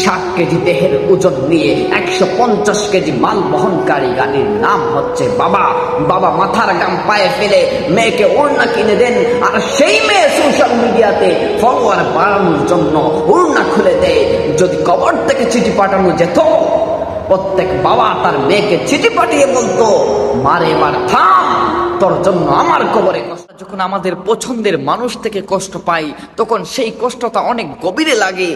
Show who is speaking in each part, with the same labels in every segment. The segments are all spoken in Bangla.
Speaker 1: ষাট কেজি দেহের ওজন নিয়ে একশো পঞ্চাশ কেজি মাল বহনকারী গাড়ির নাম হচ্ছে বাবা। বাবা মাথার গাম পায়ে ফেলে মেয়েকে ওড়না কিনে দেন, আর সেই মেয়ে সোশ্যাল মিডিয়াতে ফলোয়ার বাড়ানোর জন্য ওড়না খুলে দেয়। যদি কবর থেকে চিঠি পাঠানো যেত, প্রত্যেক বাবা তার মেয়েকে চিঠি পাঠিয়ে বলতো, মারে এবার থাম, তোর জন্য আমার কবরে যখন আমাদের পছন্দের মানুষ থেকে কষ্ট পাই, তখন সেই কষ্টটা অনেক গভীরে লাগে।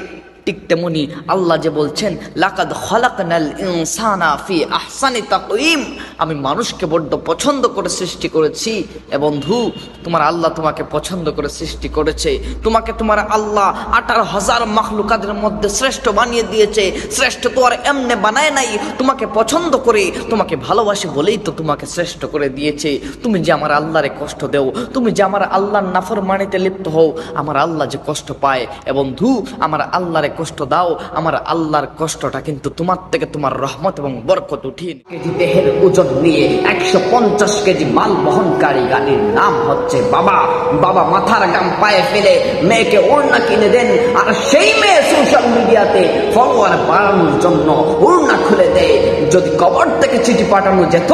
Speaker 1: ঠিক তেমনি আল্লাহ যে বলছেন লাকাদ খলাকনাল ইনসানা ফি আহসানি তাকওয়িম। আমি মানুষকে বড্ড পছন্দ করে সৃষ্টি করেছি, এ বন্ধু, তোমার আল্লাহ তোমাকে পছন্দ করে সৃষ্টি করেছে। তোমাকে তোমার আল্লাহ আঠারো হাজার মাখলুকাদের মধ্যে শ্রেষ্ঠ বানিয়ে দিয়েছে। শ্রেষ্ঠ তো আর এমনে বানায় নাই। তোমাকে পছন্দ করে, তোমাকে ভালোবাসে বলেই তো তোমাকে শ্রেষ্ঠ করে দিয়েছে। তুমি যে আমার আল্লাহরে কষ্ট দেও, তুমি যে আমার আল্লাহর নাফর মানিতে লিপ্ত হও, আমার আল্লাহ যে কষ্ট পায়, এ বন্ধু, আমার আল্লাহরে কষ্ট দাও, আমার আল্লাহর কষ্টটা কিন্তু তোমার থেকে তোমার রহমত এবং বরকত উঠিয়ে দেহের ওজন। নিয়ে একশো পঞ্চাশ কেজি মাল বহনকারী গাড়ির নাম হচ্ছে বাবা। বাবা মাথার গাম পায়ে ফেলে মেয়েকে ওড়না কিনে দেন আর সেই মেয়ে সোশ্যাল মিডিয়াতে ফলোয়ার বাড়ানোর জন্য ওড়না খুলে দেয়। যদি কবর থেকে চিঠি পাঠানো যেত,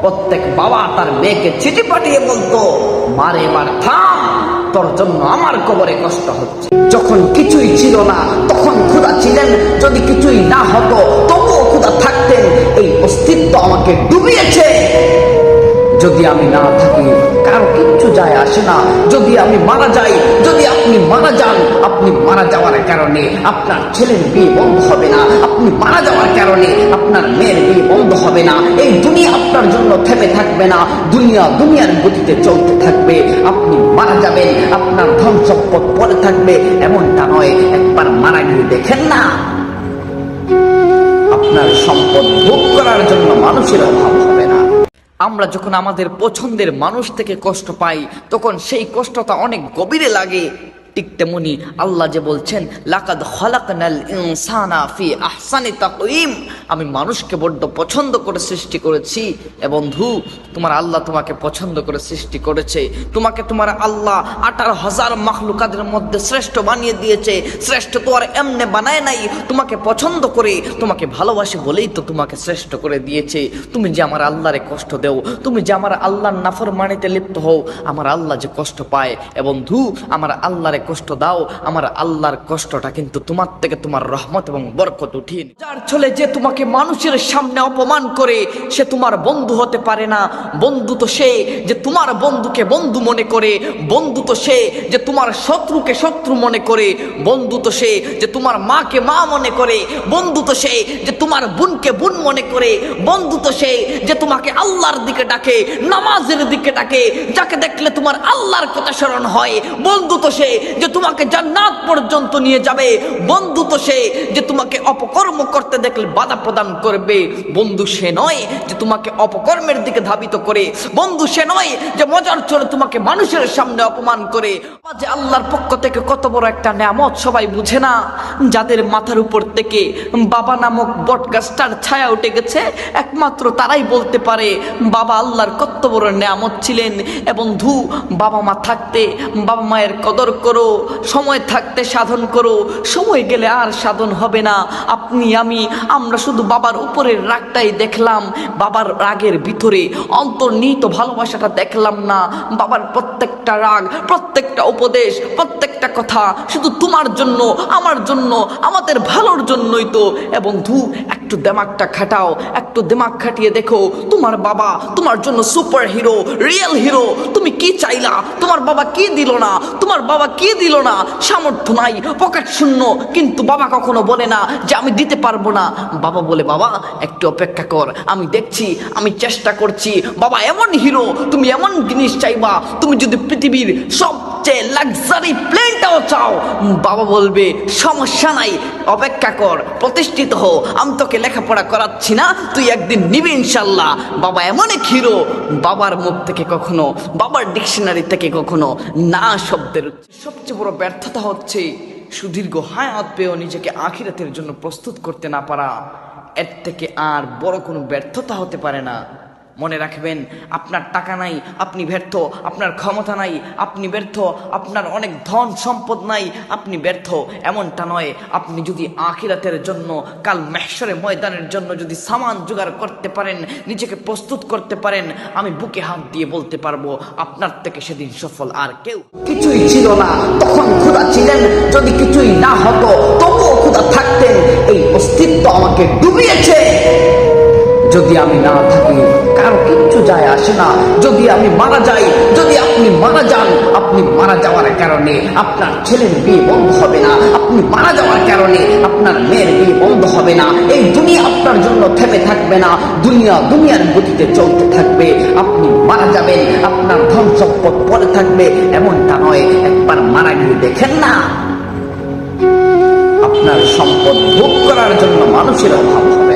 Speaker 1: প্রত্যেক বাবা তার মেয়েকে চিঠি পাঠিয়ে বলতো, মারে এবার থাম, তোর জন্য আমার কবরে কষ্ট হচ্ছে। যখন কিছুই ছিল না, তখন ক্ষুধা ছিলেন। যদি কিছুই না হতো তবুও এই অস্তিত্ব আমাকে ডুবিয়েছে। যদি আমি না থাকি, কারও কিচ্ছু যায় আসে না। যদি আমি মারা যাই, যদি আপনি মারা যান, আপনি মারা যাওয়ার কারণে আপনার ছেলের বিয়ে বন্ধ হবে না। আপনি মারা যাওয়ার কারণে আপনার মেয়ের বিয়ে বন্ধ হবে না। এই দুনিয়া আপনার জন্য থেমে থাকবে না। দুনিয়া দুনিয়ার গতিতে চলতে থাকবে। আপনি মারা যাবেন, আপনার ধন পরে থাকবে। এমনটা নয়, একবার মারা গিয়ে দেখেন না। আপনার সম্পদ ভোগ করার জন্য মানুষের অভাব হবে না। আমরা যখন আমাদের পছন্দের মানুষ থেকে কষ্ট পাই, তখন সেই কষ্টটা অনেক গভীরে লাগে। ঠিক তেমনি আল্লাহ যে বলছেন, লাকাদ হলাকনাল ইনসানা ফি আহসানি তাকওয়িম। আমি মানুষকে বড্ড পছন্দ করে সৃষ্টি করেছি, এ বন্ধু, তোমার আল্লাহ তোমাকে পছন্দ করে সৃষ্টি করেছে। তোমাকে তোমার আল্লাহ আঠারো হাজার মাখলুকাদের মধ্যে শ্রেষ্ঠ বানিয়ে দিয়েছে। শ্রেষ্ঠ তো আর এমনে বানায় নাই। তোমাকে পছন্দ করে, তোমাকে ভালোবাসে বলেই তো তোমাকে শ্রেষ্ঠ করে দিয়েছে। তুমি যে আমার আল্লাহরে কষ্ট দেও, তুমি যে আমার আল্লাহর নাফর মানিতে লিপ্ত হও, আমার আল্লাহ যে কষ্ট পায়, এ বন্ধু, আমার আল্লাহরে কষ্ট দাও, আমার আল্লাহর কষ্টটা কিন্তু তোমার থেকে তোমার রহমত এবং বরকত উঠিয়ে যার চলে যে তোমাকে মানুষের সামনে অপমান করে, সে তোমার বন্ধু হতে পারে না। বন্ধু তো সে যে তোমার বন্ধুকে বন্ধু মনে করে, বন্ধু তো সে যে তোমার শত্রুকে শত্রু মনে করে, বন্ধু তো সে যে তোমার মাকে মা মনে করে, বন্ধু তো সে যে তোমার বোনকে বোন মনে করে, বন্ধু তো সে যে তোমাকে আল্লাহর দিকে ডাকে, নামাজের দিকে ডাকে, যাকে দেখলে তোমার আল্লাহর কথা স্মরণ হয়, বন্ধু তো সে যে তোমাকে জান্নাত পর্যন্ত নিয়ে যাবে, বন্ধু তো সে যে তোমাকে অপকর্ম করতে দেখলে বাধা প্রদান করবে। বন্ধু সে নয় যে তোমাকে অপকর্মের দিকে ধাবিত করে। বন্ধু সে নয় যে মজার চলে তোমাকে মানুষের সামনে অপমান করে। যে আল্লাহর পক্ষ থেকে কত বড় একটা নেয়ামত সবাই বুঝে না। যাদের মাথার উপর থেকে বাবা নামক বট গাছটার ছায়া উঠে গেছে, একমাত্র তারাই বলতে পারে, বাবা আল্লাহর কত বড় নেয়ামত ছিলেন। এবং ধু বাবা মা থাকতে, বাবা মায়ের কদর করো, সময় থাকতে সাধন করো। সময় গেলে আর সাধন হবে না। আপনি, আমি, আমরা শুধু বাবার উপরের রাগটাই দেখলাম, বাবার রাগের ভিতরে অন্তর্নিহিত ভালোবাসাটা দেখলাম না। বাবার প্রত্যেকটা রাগ, প্রত্যেকটা উপদেশ প্রত্যেকটা কথা, শুধু তোমার জন্য, আমার জন্য, আমাদের ভালোর জন্যই তো। এবং ধু, একটু দেমাগটা খাটাও, একটু দেমাগ খাটিয়ে দেখো, তোমার বাবা তোমার জন্য সুপার হিরো রিয়েল হিরো তুমি কি চাইলা? তোমার বাবা কি দিল না? তোমার বাবা কি দিল না? সামর্থ্য নাই পকেট শূন্য। কিন্তু বাবা কখনো বলে না যে আমি দিতে পারব না। বাবা বলে, বাবা, একটু অপেক্ষা কর। আমি দেখছি, আমি চেষ্টা করছি। বাবা, এমন হিরো তুমি এমন জিনিস চাইবা। তুমি যদি পৃথিবীর সবচেয়ে লাক্সারি প্লেনটাও চাও বাবা বলবে, সমস্যা নাই, অপেক্ষা কর, প্রতিষ্ঠিত হো আমি তোকে লেখাপড়া করাচ্ছি না, তুই একদিন নিবি ইনশাল্লাহ। বাবা এমন এক বাবার মুখ থেকে কখনো, বাবার ডিকশনারি থেকে কখনো, না শব্দের সবচেয়ে বড় ব্যর্থতা হচ্ছে সুদীর্ঘ হায়াত পেয়েও নিজেকে আখিরাতের জন্য প্রস্তুত করতে না পারা। এর থেকে আর বড় কোনো ব্যর্থতা হতে পারে না। মনে রাখবেন, আপনার টাকা নাই, আপনি ব্যর্থ। আপনার ক্ষমতা নাই, আপনি ব্যর্থ। আপনার অনেক ধন সম্পদ নাই, আপনি ব্যর্থ। এমনটা নয়, আপনি যদি আখিরাতের জন্য, কাল মেহসরে ময়দানের জন্য যদি সামান জোগাড় করতে পারেন, নিজেকে প্রস্তুত করতে পারেন, আমি বুকে হাত দিয়ে বলতে পারব, আপনার থেকে সেদিন সফল আর কেউ কিছুই ছিল না। তখন ক্ষুধা ছিলেন, যদি কিছুই না হতো, তবুও ক্ষুধা থাকতেন। এই অস্তিত্ব আমাকে ডুবিয়েছে। যদি আমি না থাকি, কারও কিচ্ছু যায় আসে না। যদি আমি মারা যাই, যদি আপনি মারা যান, আপনি মারা যাওয়ার কারণে আপনার ছেলের বিয়ে বন্ধ হবে না। আপনি মারা যাওয়ার কারণে আপনার মেয়ের বিয়ে বন্ধ হবে না। এই দুনিয়া আপনার জন্য থেমে থাকবে না। দুনিয়া দুনিয়ার গতিতে চলতে থাকবে। আপনি মারা যাবেন, আপনার ধন সম্পদ পরে থাকবে। এমনটা নয়, একবার মারা গিয়ে দেখেন না। আপনার সম্পদ ভোগ করার জন্য মানুষের অভাব হবে।